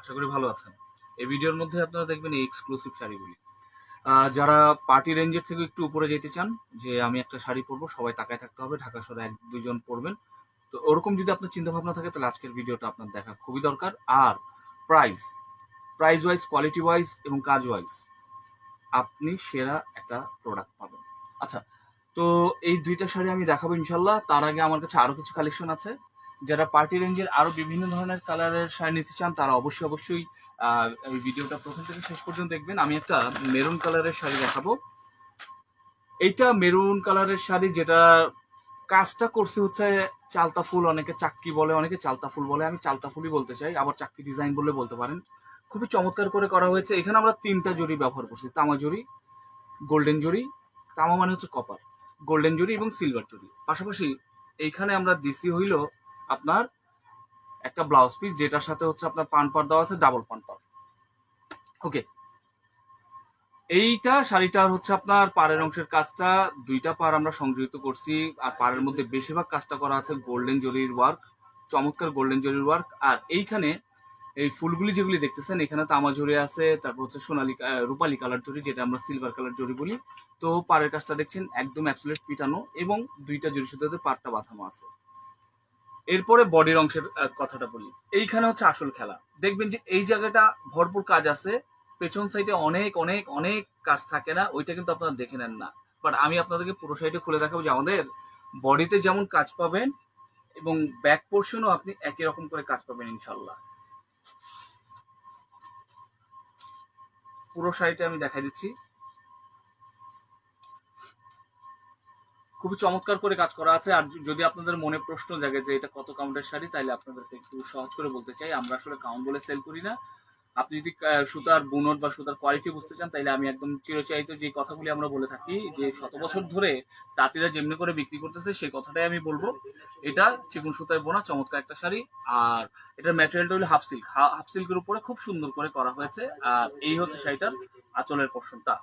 আশা করি ভালো আছেন। এই ভিডিওর মধ্যে আপনারা দেখবেন এই এক্সক্লুসিভ শাড়িগুলি। যারা পার্টি রেঞ্জের থেকে একটু উপরে যেতে চান, যে আমি একটা শাড়ি পরবো, সবাই তাকায় থাকতে হবে, ঢাকা শহরে এক দুইজন পরবেন। তো ওরকম যদি আপনার চিন্তা ভাবনা থাকে, তাহলে আজকের ভিডিওটা আপনার দেখা খুবই দরকার। আর price price wise quality wise এবং কাজ ওয়াইজ আপনি সেরা একটা প্রোডাক্ট পাবেন। আচ্ছা তো এই দুইটা শাড়ি আমি দেখাবো ইনশাল্লাহ। তার আগে আমার কাছে আরও কিছু কালেকশন আছে। যারা পার্টি রেঞ্জের আরও বিভিন্ন ধরনের কালারের শাড়ি নিতে চান, তারা অবশ্যই অবশ্যই এই ভিডিওটা প্রথম থেকে শেষ পর্যন্ত দেখবেন। আমি একটা মেরুন কালারের শাড়ি দেখাবো। এইটা মেরুন কালারের শাড়ি যেটা কাজটা করছে হচ্ছে চালতা ফুল, অনেকে চাক্কি বলে, অনেকে চালতা ফুল বলে। আমি চালতা ফুলই বলতে চাই, আবার চাক্কি ডিজাইন বলে বলতে পারেন। খুবই চমৎকার করে করা হয়েছে। এখানে আমরা তিনটা জরি ব্যবহার করছি, তামা জরি গোল্ডেন জরি তামা মানে হচ্ছে কপার, গোল্ডেন জরি এবং সিলভার জরি পাশাপাশি এইখানে আমরা দিছি হইল আপনার একটা ব্লাউজ পিস যেটার সাথে হচ্ছে আপনার পান পার দেওয়া আছে ডাবল পান পার ওকে এইটা শাড়িটার হচ্ছে আপনার পাড়ের অংশের কাজটা, দুইটা পার আমরা সংযোজিত করছি, আর পাড়ের মধ্যে বেশিরভাগ কাজটা করা আছে গোল্ডেন জরির ওয়ার্ক চমৎকার গোল্ডেন জরির ওয়ার্ক আর এইখানে এই ফুলগুলি যেগুলি দেখতেছেন, এখানে তামা জড়ি আছে, তারপর হচ্ছে সোনালি রূপালি কালার জড়ি, যেটা আমরা সিলভার কালার জড়ি বলি। তো পাড়ের কাজটা দেখছেন, একদম অ্যাবসুলেট পিটানো, এবং দুইটা জড়ি সুতাতে পাড়টা বাঁধানো আছে। এরপরে বডির অংশের কথাটা বলি। এইখানে হচ্ছে আসল খেলা। দেখবেন যে এই জায়গাটা ভরপুর কাজ আছে। পেছন সাইডে অনেক অনেক অনেক কাজ থাকে না। ওইটা কিন্তু আপনারা দেখে নেন না। বাট আমি আপনাদেরকে পুরো সাইডে খুলে দেখাবো যে আমাদের বডিতে যেমন কাজ পাবেন এবং ব্যাক পোর্শনও আপনি একই রকম করে কাজ পাবেন ইনশাল্লাহ পুরো শাড়িটা আমি দেখা দিচ্ছি। খুবই চমৎকার করে কাজ করা আছে। আর যদি আপনাদের মনে প্রশ্ন জাগে যে এটা কত কাউন্টের শাড়ি তাহলে আপনাদেরকে একটু সহজ করে বলতে চাই। আমরা আসলে কাউন্ট বলে সেল করি না। আপনি যদি সুতার বুনট বা সুতার কোয়ালিটি বুঝতে চান তাহলে আমি একদম চিরচারিত যে কথাগুলি আমরা বলে থাকি, যে শত বছর ধরে তাঁতিরা যেমনি করে বিক্রি করতেছে, সেই কথাটাই আমি বলব। এটা চিকন সুতায় বোনা, চমৎকার একটা শাড়ি। আর এটার ম্যাটেরিয়ালটা হলো হাফ সিল্ক হাফ সিল্কের উপরে খুব সুন্দর করে করা হয়েছে। আর এই হচ্ছে শাড়িটার আঁচলের পোর্শনটা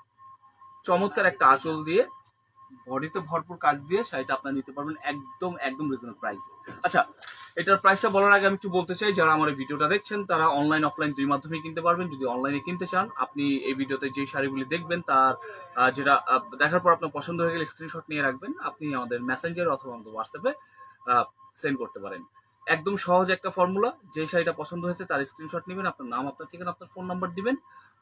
চমৎকার একটা আঁচল দিয়ে বডিতে ভরপুর কাজ দিয়ে শাড়িটা আপনারা নিতে পারবেন একদম একদম রিজনেবল প্রাইসে আচ্ছা এটার প্রাইসটা বলার আগে আমি একটু বলতে চাই, যারা আমার ভিডিওটা দেখছেন, তারা অনলাইন অফলাইন দুই মাধ্যমে কিনতে পারবেন। যদি অনলাইনে কিনতে চান, আপনি এই ভিডিওতে যে শাড়িগুলি দেখবেন, তার যেটা দেখার পর আপনার পছন্দ হয়ে গেলে স্ক্রিনশট নিয়ে রাখবেন। আপনি আমাদের মেসেঞ্জার অথবা আমাদের হোয়াটসঅ্যাপে সেন্ড করতে পারেন। একদম সহজ একটা ফর্মুলা যে শাড়িটা পছন্দ হয়েছে তার স্ক্রিনশট নেবেন, আপনার নাম, আপনার ঠিকানা, আপনার ফোন নাম্বার দিবেন।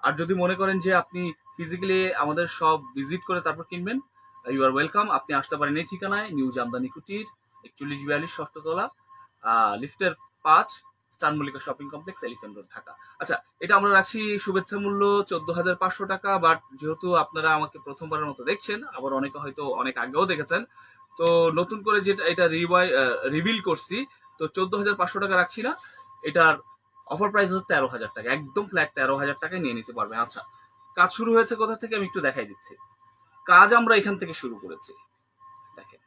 আর যদি মনে করেন যে আপনি ফিজিক্যালি আমাদের সব ভিজিট করে তারপর কিনবেন ইউ আর ওয়েলকাম আপনি আসতে পারেন এই ঠিকানায় নিউ জামদানি কুটির একচল্লিশ বিয়াল্লিশ ষষ্ঠতলা লিফটের পাঁচ star Mallika shopping complex elephant road, Dhaka. আচ্ছা এটা আমরা রাখছি শুভেচ্ছা মূল্য চোদ্দ হাজার পাঁচশো টাকা, বাট যেহেতু আপনারা আমাকে প্রথমবারের মতো দেখছেন, আবার অনেকে হয়তো অনেক আগেও দেখেছেন, তো নতুন করে যেটা, এটা রিওয়াই রিভিল করছি, তো চোদ্দ হাজার পাঁচশো টাকা রাখছি না, এটার অফার প্রাইস হচ্ছে তেরো হাজার টাকা, একদম ফ্ল্যাট তেরো হাজার টাকায় নিয়ে নিতে পারবেন। আচ্ছা কাজ শুরু হয়েছে কোথা থেকে আমি একটু দেখাই দিচ্ছি। কাজ আমরা এখান থেকে শুরু করেছি। দেখেন।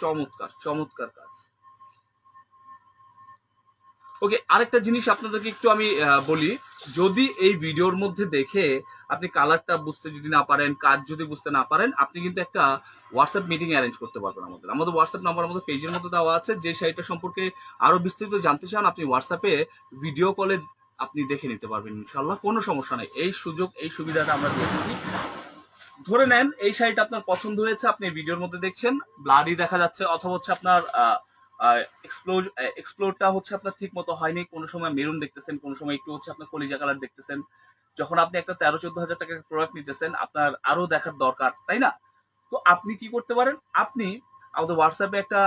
চমৎকার চমৎকার কাজ। ওকে, আরেকটা জিনিস আপনাদেরকে একটু আমি বলি। যদি এই ভিডিওর মধ্যে দেখে আপনি কালারটা বুঝতে যদি না পারেন, কাজ যদি বুঝতে না পারেন, আপনি কিন্তু একটা হোয়াটসঅ্যাপ মিটিং অ্যারেঞ্জ করতে পারবেন আমাদের। আমাদের হোয়াটসঅ্যাপ নাম্বার আমাদের পেজের মধ্যে দেওয়া আছে। যে শাড়িটা সম্পর্কে আরও বিস্তারিত জানতে চান, আপনি হোয়াটসঅ্যাপে ভিডিও কলে আপনি দেখে নিতে পারবেন ইনশাল্লাহ কোনো সমস্যা নেই। এই সুযোগ, এই সুবিধাটা আমরা দিয়ে থাকি ধরে নেন, এই শাড়িটা আপনার পছন্দ হয়েছে, আপনি ভিডিওর মধ্যে দেখছেন ব্লাডি দেখা যাচ্ছে, অথবা হচ্ছে আপনার এক্সপ্লোর এক্সপ্লোরটা হচ্ছে আপনার ঠিক মতো হয়নি, কোনো সময় মেরুন দেখতেছেন, কোনো সময় একটু হচ্ছে আপনার কলিজা কালার দেখতেছেন। যখন আপনি একটা তেরো চোদ্দ হাজার টাকার প্রোডাক্ট নিতেছেন, আপনার আরও দেখার দরকার, তাই না? তো আপনি কি করতে পারেন? আপনি আমাদের হোয়াটসঅ্যাপে একটা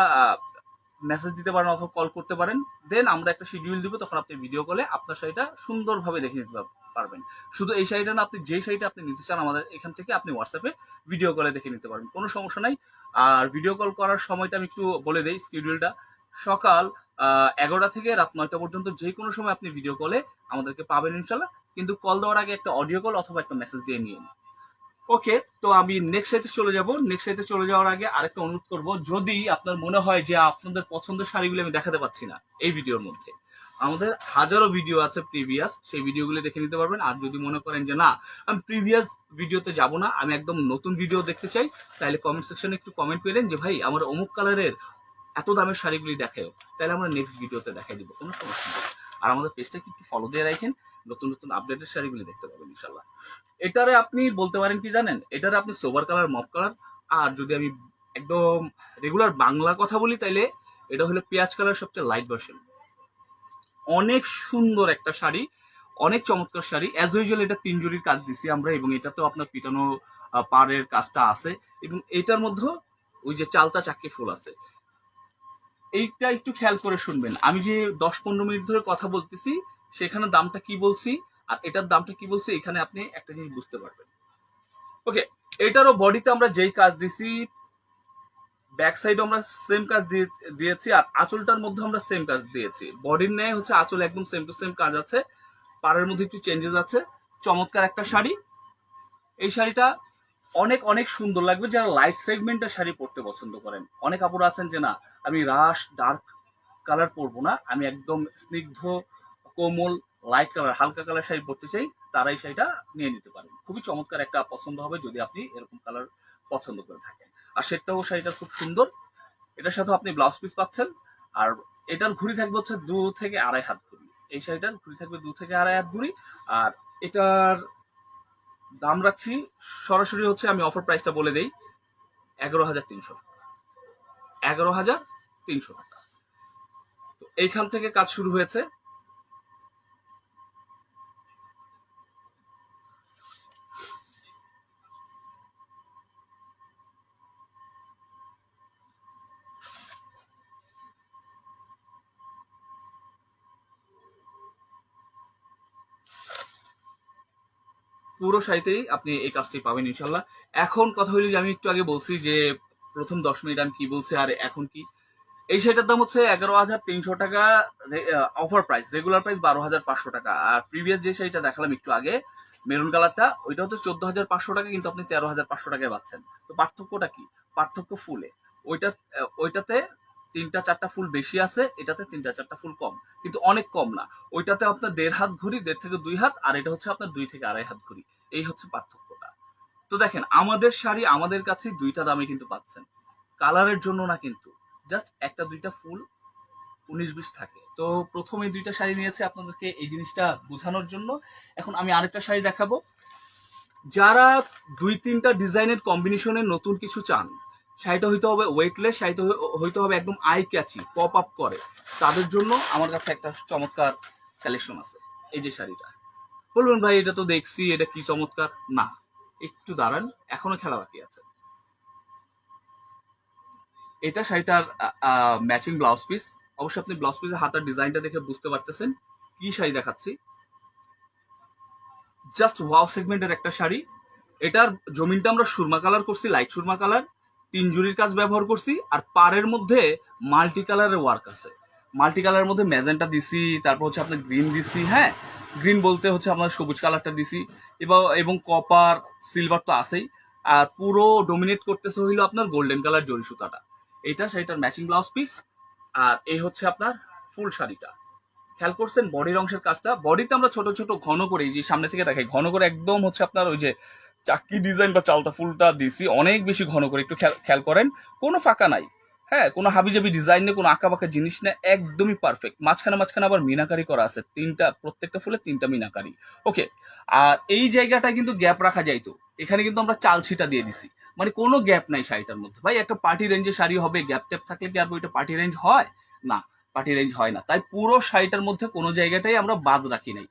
মেসেজ দিতে পারেন অথবা কল করতে পারেন দেন আমরা একটা শিডিউল দিব, তখন আপনি ভিডিও কলে আপনার শাড়িটা সুন্দরভাবে দেখে নিতে পারবেন। শুধু এই শাড়িটা না, আপনি যে শাড়িটা আপনি নিতে চান আমাদের এখান থেকে আপনি হোয়াটসঅ্যাপে ভিডিও কলে দেখে নিতে পারবেন। কোনো সমস্যা নাই। আর ভিডিও কল করার সময়টা আমি একটু বলে দেই শিডিউলটা সকাল এগারোটা থেকে রাত নয়টা পর্যন্ত যে কোনো সময় আপনি ভিডিও কলে আমাদেরকে পাবেন ইনশাল্লাহ। কিন্তু কল দেওয়ার আগে একটা অডিও কল অথবা একটা মেসেজ দিয়ে নিয়ে নিন। ওকে তো আমি নেক্সট সাইতে চলে যাব। নেক্সট সাইতে চলে যাওয়ার আগে আরেকটা অনুরোধ করব, যদি আপনার মনে হয় যে আপনাদের পছন্দের শাড়িগুলো আমি দেখাতে পাচ্ছি না এই ভিডিওর মধ্যে। আমাদের হাজারো ভিডিও আছে প্রিভিয়াস সেই ভিডিওগুলো দেখে নিতে পারবেন। আর যদি মনে করেন যে না, আমি প্রিভিয়াস ভিডিওতে যাব না, আমি একদম নতুন ভিডিও দেখতে চাই, তাহলে কমেন্ট সেকশনে একটু কমেন্ট করেন যে, ভাই, আমার অমুক কালারের এত দামের শাড়িগুলি দেখাও তাহলে আমরা নেক্সট ভিডিওতে দেখাই দিব, কোনো সমস্যা নেই। আর আমাদের পেজটাকে একটু ফলো দিয়ে রাখেন। নতুন নতুন আপডেটের শাড়িগুলি দেখতে পাবেন ইনশাল্লাহ এটারে আপনি বলতে পারেন কি জানেন? এটারে আপনি সোবার কালার মপ কালার আর যদি আমি একদম রেগুলার বাংলা কথা বলি তাইলে এটা হলো পেঁয়াজ কালার সবচেয়ে লাইট ভার্সন অনেক সুন্দর একটা শাড়ি, অনেক চমৎকার শাড়ি। অ্যাজ ইউজুয়াল এটা তিন জুড়ির কাজ দিছি আমরা এবং এটাতেও আপনার পিটানো পাড়ের কাজটা আছে এবং এটার মধ্যে ওই যে চালতা চাকরি ফুল আছে। এইটা একটু খেয়াল করে শুনবেন। আমি যে দশ পনেরো মিনিট ধরে কথা বলতেছি সেখানে দামটা কি বলছি? আর এটার দামটা কি বলছি? এখানে আপনি একটা জিনিস বুঝতে পারবেন। ওকে এটারও বডিতে আমরা যেই কাজ দিছি ব্যাক সাইড আমরা সেম কাজ দিয়ে- দিয়েছি, আর আঁচলটার মধ্যে আমরা সেম কাজ দিয়েছি। বডির ন্যায় হচ্ছে আঁচল একদম সেম টু সেম কাজ আছে। পাড়ের মধ্যে একটু চেঞ্জেস আছে। চমৎকার একটা শাড়ি। এই শাড়িটা অনেক অনেক সুন্দর লাগবে। যারা লাইট সেগমেন্টের শাড়ি পরতে পছন্দ করেন, অনেক আপুরা আছেন যে, না, আমি রাশ ডার্ক কালার পরবো না। আমি একদম স্নিগ্ধ কোমল লাইট কালার হালকা কালার শাড়ি পরতে চাই তারা এই শাড়িটা নিয়ে নিতে পারেন। খুবই চমৎকার একটা পছন্দ হবে যদি আপনি এরকম কালার পছন্দ করে থাকেন। আর সেটাও শাড়িটা খুব সুন্দর। এটার সাথে আপনি ব্লাউজ পিস পাচ্ছেন। আর এটার ঘুড়ি থাকবে হচ্ছে দু থেকে আড়াই হাত ঘুড়ি। এই শাড়িটার ঘুড়ি থাকবে দু থেকে আড়াই হাত ঘুড়ি। আর এটার দাম রাখছি, সরাসরি হচ্ছে আমি অফার প্রাইসটা বলে দেই, এগারো হাজার তিনশো এগারো হাজার তিনশো টাকা। তো এইখান থেকে কাজ শুরু হয়েছে। পুরো শাড়িতেই আপনি এই কাজটি পাবেন ইনশাল্লাহ এখন কথা হইল যে, আমি একটু আগে বলছি যে, প্রথম দশ মিনিট আমি কি বলছি আর এখন কি। এই শাড়িটার দাম হচ্ছে এগারো হাজার তিনশো টাকা অফার প্রাইস রেগুলার প্রাইস বারো হাজার পাঁচশো টাকা। আর প্রিভিয়াস যে শাড়িটা দেখালাম একটু আগে মেরুন কালারটা ওইটা হচ্ছে চোদ্দ হাজার পাঁচশো টাকা, কিন্তু আপনি তেরো হাজার পাঁচশো টাকায় পাচ্ছেন। তো পার্থক্যটা কি? পার্থক্য ফুলে। ওইটা ওইটাতে তিনটা চারটা ফুল বেশি আছে, এটাতে তিনটা চারটা ফুল কম। কিন্তু অনেক কম না। ওইটাতে আপনার দেড় হাত ঘড়ি দেড় থেকে দুই হাত, আর এটা হচ্ছে আপনার দুই থেকে আড়াই হাত ঘড়ি এই হচ্ছে পার্থক্যটা। তো দেখেন, আমাদের শাড়ি আমাদের কাছে দুইটা দামে কিন্তু পাচ্ছেন। কালারের জন্য না কিন্তু। জাস্ট একটা দুইটা ফুল উনিশ বিশ থাকে। তো প্রথমে দুইটা শাড়ি নিয়েছে আপনাদেরকে এই জিনিসটা বোঝানোর জন্য। এখন আমি আরেকটা শাড়ি দেখাবো। যারা দুই তিনটা ডিজাইনের কম্বিনেশনের নতুন কিছু চান শাড়িটা হইতে হবে ওয়েটলেস শাড়িটা হইতে হবে একদম আই ক্যাচি পপ আপ করে। তাদের জন্য আমার কাছে একটা চমৎকার কালেকশন আছে, এই যে শাড়িটা। বলবেন ভাই, এটা তো দেখছি, এটা কি চমৎকার? না, একটু দাঁড়ান, এখনও খেলা বাকি আছে। এটা শাড়িটার ম্যাচিং ব্লাউজ পিস অবশ্যই আপনি ব্লাউজ পিসের হাতার ডিজাইনটা দেখে বুঝতে পারতেছেন। কি শাড়ি দেখাচ্ছি? জাস্ট ওয়াও সেগমেন্টের একটা শাড়ি। এটার জমিনটা আমরা সুরমা কালার করছি লাইট সুরমা কালার তিন জুড়ির কাজ ব্যবহার করছি, আর পাড়ের মধ্যে মাল্টি কালারের ওয়ার্ক আছে। মাল্টি কালারের মধ্যে ম্যাজেন্টা দিছি, তারপর হচ্ছে আপনার গ্রিন দিছি হ্যাঁ? গ্রিন বলতে হচ্ছে আপনার সবুজ কালারটা দিছি, এবং এবং কপার সিলভার তো আছেই। আর পুরো ডোমিনেট করতেছে হইল আপনার গোল্ডেন কালার জরি সুতাটা। এটা শাড়িটার ম্যাচিং ব্লাউজ পিস আর এই হচ্ছে আপনার ফুল শাড়িটা। খেয়াল করছেন বডির অংশের কাজটা? বডিতে আমরা ছোট ছোট ঘন করে যে সামনে থেকে দেখাই, ঘন করে একদম হচ্ছে আপনার ওই যে চাক্কি ডিজাইন বা চালতা ফুলটা দিছি, অনেক বেশি ঘন করে, একটু খেয়াল করেন, কোনো ফাঁকা নাই। হ্যাঁ কোনো হাবিজাবি ডিজাইন নেই, কোনো আঁকা বাঁকা জিনিস নেই, একদমই পারফেক্ট মাঝখানে মাঝখানে আবার মিনাকারি করা আছে, তিনটা, প্রত্যেকটা ফুলে তিনটা মিনাকারি। ওকে আর এই জায়গাটা কিন্তু গ্যাপ রাখা যাইতো এখানে কিন্তু আমরা চাল ছিটা দিয়ে দিছি। মানে কোনো গ্যাপ নাই শাড়িটার মধ্যে। ভাই, একটা পার্টি রেঞ্জের শাড়ি হবে গ্যাপ ট্যাপ থাকলে কি আর ওইটা পার্টি রেঞ্জ হয়? না পার্টি রেঞ্জ হয় না। তাই পুরো শাড়িটার মধ্যে কোনো জায়গাটাই আমরা বাদ রাখি নাই।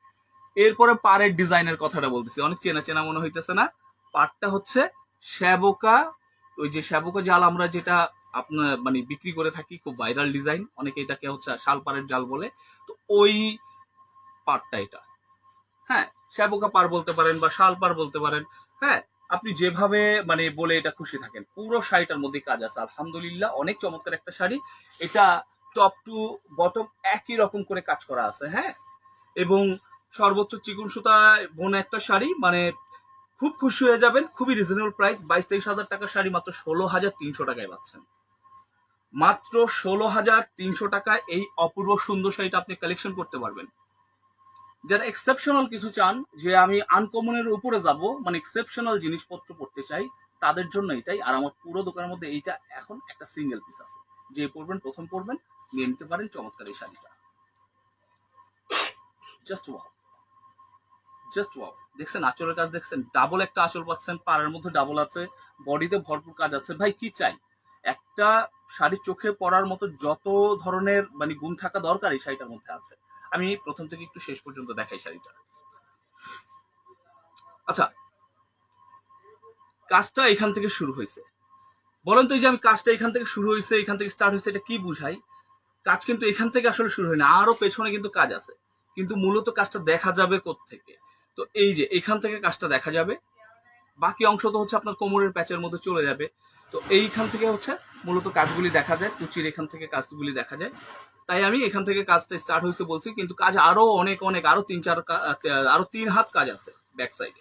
এরপরে পাড়ের ডিজাইনের কথাটা বলতেছি। অনেক চেনা চেনা মনে হইতেছে না? পাটটা হচ্ছে শ্যাবকা, ওই যে শ্যাবকা জাল আমরা যেটা আপনার মানে বিক্রি করে থাকি, খুব ভাইরাল ডিজাইন অনেকে এটাকে হচ্ছে শালপাড়ের জাল বলে। তো ওই পাটটা এটা। হ্যাঁ শ্যাবকা পার বলতে পারেন বা শালপার বলতে পারেন হ্যাঁ আপনি যেভাবে মানে বলে এটা খুশি থাকেন। পুরো শাড়িটার মধ্যে কাজ আছে, আলহামদুলিল্লাহ, অনেক চমৎকার একটা শাড়ি। এটা টপ টু বটম একই রকম করে কাজ করা আছে হ্যাঁ? এবং সর্বোচ্চ চিকুন সুতা বোন একটা শাড়ি মানে খুব খুশি হয়ে যাবেন, খুবই রিজনেবল প্রাইস বাইশ তেইশ হাজার টাকার শাড়ি মাত্র ষোলো হাজার তিনশো টাকায় পাচ্ছেন। মাত্র ষোলো হাজার তিনশো টাকায় এই অপূর্ব সুন্দর শাড়িটা আপনি কালেকশন করতে পারবেন। যারা এক্সেপশনাল কিছু চান, যে আমি আনকমনের উপরে যাব মানে এক্সেপশনাল জিনিসপত্র পড়তে চাই, তাদের জন্য এটাই। আর আমার পুরো দোকানের মধ্যে এইটা এখন একটা সিঙ্গেল পিস আছে। যে পরবেন, প্রথম পরবেন, নিয়ে নিতে পারেন চমৎকার এই শাড়িটা। জাস্ট ওয়াও জাস্ট ওয়াও দেখছেন, আঁচলের কাজ দেখছেন ডাবল একটা আঁচল পাচ্ছেন, পাড়ের মধ্যে ডাবল আছে বডিতে ভরপুর কাজ আছে। ভাই, কি চাই? একটা শাড়ি চোখে পড়ার মতো যত ধরনের মানে গুণ থাকা দরকার এই শাড়িটার মধ্যে আছে। আমি প্রথম থেকে একটু শেষ পর্যন্ত দেখাই শাড়িটা। আচ্ছা কাজটা এখান থেকে শুরু হয়েছে। বলেন তো এই যে আমি কাজটা এখান থেকে শুরু হয়েছে, এখান থেকে স্টার্ট হয়েছে, এটা কি বুঝাই? কাজ কিন্তু এখান থেকে আসলে শুরু হয় না, আরও পেছনে কিন্তু কাজ আছে। কিন্তু মূলত কাজটা দেখা যাবে থেকে তো এই যে, এখান থেকে কাজটা দেখা যাবে। বাকি অংশ তো হচ্ছে আপনার কোমরের প্যাচের মধ্যে চলে যাবে। তো এইখান থেকে হচ্ছে মূলত কাজগুলি দেখা যায়, কুচির এখান থেকে কাজগুলি দেখা যায়। তাই আমি এখান থেকে কাজটা স্টার্ট হয়েছে বলছি, কিন্তু কাজ আরও অনেক অনেক, আরও তিন, চার আরও আরও তিন হাত কাজ আছে ব্যাক সাইডে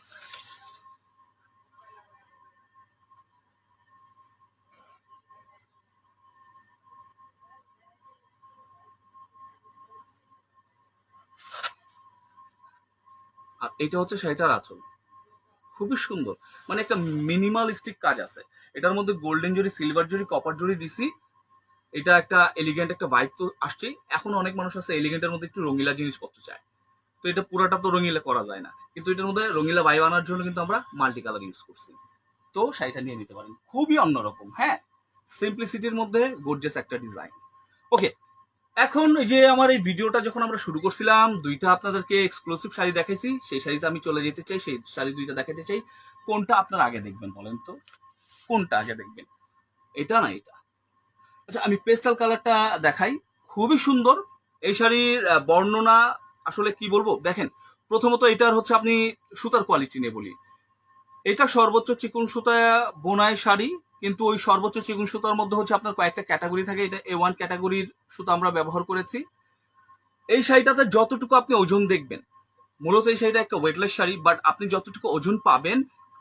আর এটা হচ্ছে শাড়িটার আঁচল খুবই সুন্দর। মানে একটা মিনিমালিস্টিক কাজ আছে। এটার মধ্যে গোল্ডেন জরি সিলভার জরি কপার জরি দিছি। এটা একটা এলিগেন্ট একটা ভাইব তো আসছেই এখন অনেক মানুষ আছে এলিগেন্টের মধ্যে একটু রঙিলা জিনিসপত্র চায়। তো এটা পুরাটা তো রঙিলা করা যায় না। কিন্তু এটার মধ্যে রঙিলা ভাইব আনার জন্য কিন্তু আমরা মাল্টি কালার ইউজ করছি। তো শাড়িটা নিয়ে নিতে পারেন। খুবই অন্যরকম হ্যাঁ? সিম্পলিসিটির মধ্যে গর্জেস একটা ডিজাইন ওকে এখন যে আমার এই ভিডিওটা যখন আমরা শুরু করছিলাম, দুইটা আপনাদেরকে এক্সক্লুসিভ শাড়ি দেখাইছি। সেই শাড়িতে আমি চলে যেতে চাই, সেই শাড়ি দুইটা দেখাতে চাই। কোনটা আপনারা আগে দেখবেন বলেন তো? কোনটা আগে দেখবেন? এটা না এটা? আচ্ছা আমি পেস্টাল কালারটা দেখাই। খুবই সুন্দর। এই শাড়ির বর্ণনা আসলে কি বলব? দেখেন, প্রথমত এটার হচ্ছে আপনি সুতার কোয়ালিটি নিয়ে বলি। এটা সর্বোচ্চ চিকন সুতা বোনাই শাড়ি। কিন্তু ওই সর্বোচ্চ চিকন সুতার মধ্যে হচ্ছে আপনার কয়েকটা ক্যাটাগরি থাকে। এটা এ ওয়ান ক্যাটাগরির সুতা আমরা ব্যবহার করেছি। এই শাড়িটাতে যতটুকু আপনি ওজন দেখবেন, মূলত এই শাড়িটা একটা ওয়েটলেস শাড়ি বাট আপনি যতটুকু ওজন পাবেন,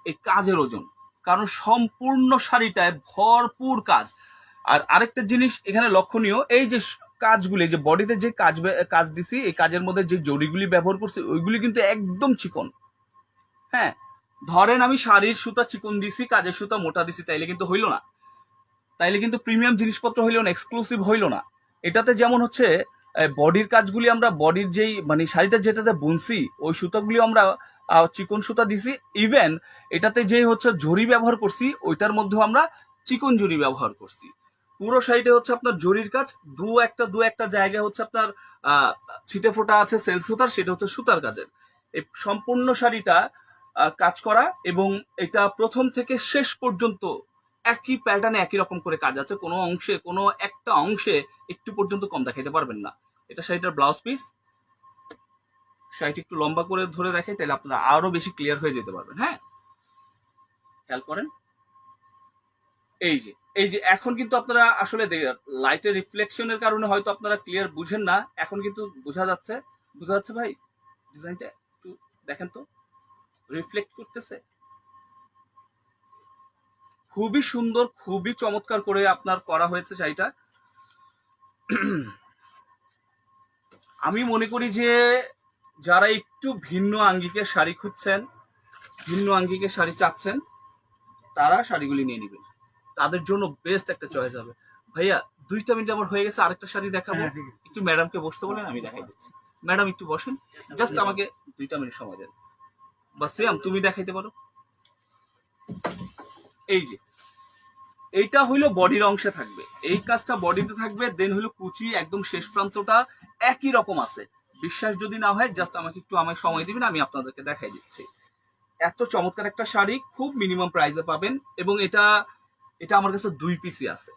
এই কাজের ওজন। কারণ সম্পূর্ণ শাড়িটায় ভরপুর কাজ। আর আরেকটা জিনিস এখানে লক্ষণীয়, এই যে কাজগুলি যে বডিতে যে কাজ কাজ দিছি, এই কাজের মধ্যে যে জড়িগুলি ব্যবহার করছি, ওইগুলি কিন্তু একদম চিকন। হ্যাঁ ধরেন আমি শাড়ির সুতা চিকন দিছি, কাজের সুতা মোটা দিছি, তাইলে কিন্তু হইল না। তাইলে কিন্তু প্রিমিয়াম জিনিসপত্র হইল না এক্সক্লুসিভ হইল না। এটাতে যেমন হচ্ছে বডির কাজগুলি আমরা বডির যেই মানে শাড়িটা যেটাতে বুনছি, ওই সুতাগুলি আমরা চিকন সুতা দিছি। ইভেন এটাতে যে হচ্ছে জরি ব্যবহার করছি, ওইটার মধ্যেও আমরা চিকন জরি ব্যবহার করছি। পুরো শাড়িটা হচ্ছে আপনার জরির কাজ, দু একটা দু একটা জায়গায় হচ্ছে আপনার ছিটে ফোটা আছে সেলফ সুতার, সেটা হচ্ছে সুতার কাজের। এই সম্পূর্ণ শাড়িটা কাজ করা এবং এটা প্রথম থেকে শেষ পর্যন্ত একই প্যাটার্নে একই রকম করে কাজ আছে। কোনো অংশে, কোনো একটা অংশে একটু পর্যন্ত কম দেখাইতে পারবেন না। এটা শাড়িটার ব্লাউজ পিস শাড়িটি একটু লম্বা করে ধরে দেখাই, তাহলে আপনারা আরও বেশি ক্লিয়ার হয়ে যেতে পারবেন হ্যাঁ? খেয়াল করেন? এই যে এই যে, এখন কিন্তু আপনারা আসলে লাইটের রিফ্লেকশনের কারণে হয়তো আপনারা ক্লিয়ার বুঝেন না। এখন কিন্তু বোঝা যাচ্ছে। বোঝা যাচ্ছে ভাই ডিজাইনটা একটু দেখেন তো। রিফ্লেক্ট করতেছে। খুবই সুন্দর খুবই চমৎকার করে আপনার করা হয়েছে শাড়িটা। আমি মনে করি যে যারা একটু ভিন্ন আঙ্গিকের শাড়ি খুঁজছেন ভিন্ন আঙ্গিকের শাড়ি চাচ্ছেন তারা শাড়িগুলি নিয়ে নেবেন। তাদের জন্য বেস্ট একটা চয়েস হবে। ভাইয়া দুইটা মিনিট আমার হয়ে গেছে আরেকটা শাড়ি দেখাবো। হ্যাঁ। একটু ম্যাডামকে বসতে বলেন আমি দেখাই দিচ্ছি। ম্যাডাম একটু বসেন। জাস্ট আমাকে দুইটা মিনিট সময় দেন। বা সিয়াম, তুমি দেখাইতে পারো। এই যে, এইটা হইল বডির অংশে থাকবে। এই কাজটা বডিতে থাকবে দেন হইল কুচি, একদম শেষ প্রান্তটা একই রকম আছে। বিশ্বাস যদি না হয় জাস্ট আমাকে একটু আমায় সময় দিবেন, আমি আপনাদেরকে দেখাই দিচ্ছি। এত চমৎকার একটা শাড়ি, খুব মিনিমাম প্রাইসে পাবেন, এবং এটা এটা আমার কাছে দুই পিসই আছে।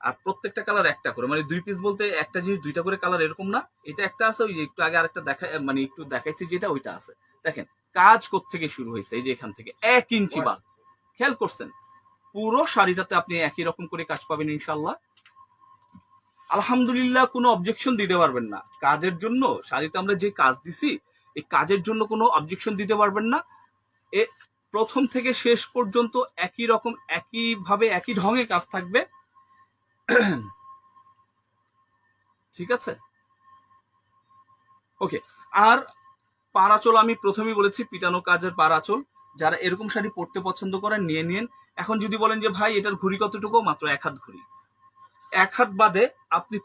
আর প্রত্যেকটা কালার একটা করে মানে দুই পিস বলতে একটা জিনিস, দুইটা করে কালার এরকম না। এটা একটা আছে, ওই একটু আগে আরেকটা দেখা মানে একটু দেখাইছি যেটা, ওইটা আছে। দেখেন কাজ থেকে শুরু হয়েছে? এই যে এখান থেকে। এক ইঞ্চি বা খেয়াল করছেন পুরো শাড়িটাতে আপনি একই রকম করে কাজ পাবেন ইনশাল্লাহ আলহামদুলিল্লাহ কোনো অবজেকশন দিতে পারবেন না। কাজের জন্য শাড়িতে আমরা যে কাজ দিছি এই কাজের জন্য কোনো অবজেকশন দিতে পারবেন না। এ প্রথম থেকে শেষ পর্যন্ত একই রকম একই ভাবে একই ঢঙে কাজ থাকবে। ঠিক আছে? ওকে আর পারাচল আমি প্রথমেই বলেছি, পিটানো কাজের পারাচল। যারা এরকম শাড়ি পরতে পছন্দ করেন, নিয়ে নিন। এখন যদি বলেন যে, ভাই, এটার ঘুড়ি কতটুকু? মাত্র এক হাত ঘুড়ি। এক হাত বাদে আপনি